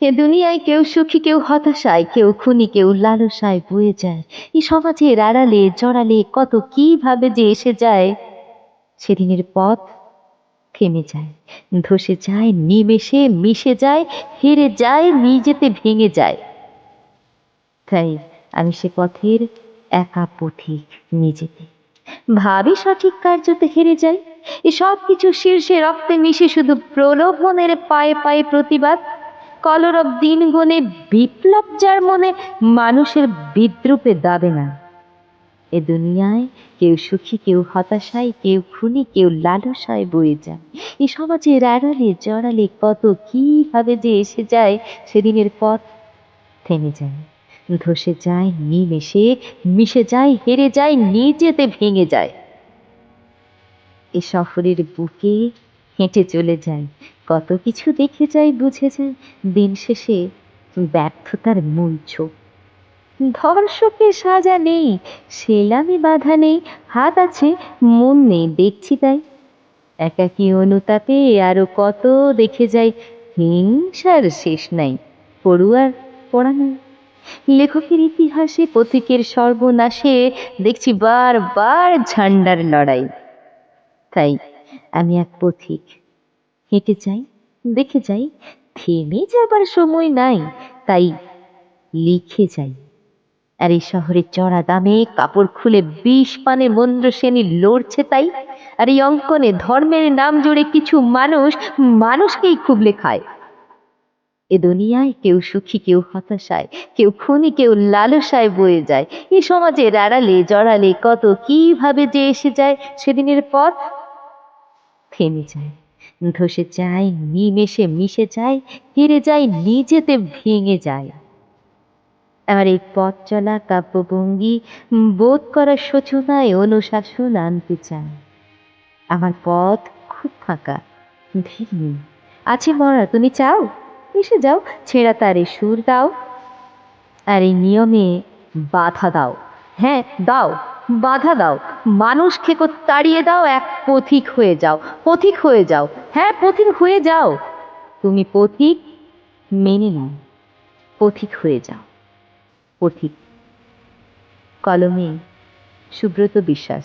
এ দুনিয়ায় কেউ সুখী, কেউ হতাশায়, কেউ খুনি, কেউ লালসায় বয়ে যায়। এই সমাজের আড়ালে, জড়ালে কত কীভাবে যে এসে যায়, সেদিনের পথ থেমে যায়। ধসে যায়, নিমেষে মিশে যায়, হেরে যায়, নিজেতে ভেঙে যায়। তাই আমি সে পথের একা পথিক নিজেতে ভাবি সঠিক কার্যতে হেরে যাই। এ সব কিছু শীর্ষে রক্তে মিশে শুধু প্রলোভনের পায়ে পায়ে প্রতিবাদ। কলরব দিন গনে বিপ্লব যার মনে মানুষের বিদ্রুপে দাবে না। এ দুনিয়ায় কেউ সুখী, কেউ হতাশায়, কেউ খুনি, কেউ লালসায় বয়ে যায়। এ সমাজের আড়ালে জড়ালে কত কীভাবে যে এসে যায়, সেদিনের পথ থেমে যায়। ধসে যায় নিমেষে মিশে যায়, হেরে যায়, নিজেতে ভেঙে যায়। এ সফরের বুকে হেঁটে চলে যায়। কত কিছু দেখে বুঝে যায় দিন শেষে ব্যর্থতার মূল ছোপ ধর্ষকের সাজা নেই, সেলামি বাধা নেই, হাত আছে, মন নেই, দেখছি তাই। একাকী অনুতাপে আরও কত দেখে যাই, হিংসার শেষ নাই, পড়ুয়ার পড়া নাই। লেখকের ইতিহাসে পথিকের সর্বনাশে দেখছি বারবার ঝান্ডার লড়াই। তাই আমি এক পথিক। হেঁটে যাই, দেখে যাই, থেমে যাবার সময় নাই, তাই লিখে যাই। আর এই শহরে চড়া দামে কাপড় খুলে বিষ পানে মন্দ্র শ্রেণি লড়ছে তাই। আর এই অঙ্কনে ধর্মের নাম জুড়ে কিছু মানুষ, মানুষকেই খুবলে খায় এ দুনিয়ায় কেউ সুখী, কেউ হতাশায়, কেউ খুনি, কেউ লালসায় বয়ে যায়। এ সমাজের আড়ালে, জড়ালে কত কীভাবে যে এসে যায়, সেদিনের পথ থেমে যায়। ধসে যায় নিমেষে মিশে যায় হেরে যায়, নিজেতে ভেঙে যায়। আমার এই পথ চলা কাব্যভঙ্গি বোধ করার সূচনায় অনুশাসন আনতে চায়। আমার পথ খুব ফাঁকা ভিড় নেই আছে মরা, তুমি চাও? এসে যাও, ছেঁড়া তারে সুর দাও। আর এই নিয়মে বাধা দাও। হ্যাঁ দাও। বাধা দাও। মানুষ খেকো তাড়িয়ে দাও, এক পথিক হয়ে যাও। পথিক হয়ে যাও। হ্যাঁ পথিক হয়ে যাও। তুমি পথিক মেনে নাও। পথিক হয়ে যাও। পথিক। কলমে সুব্রত বিশ্বাস।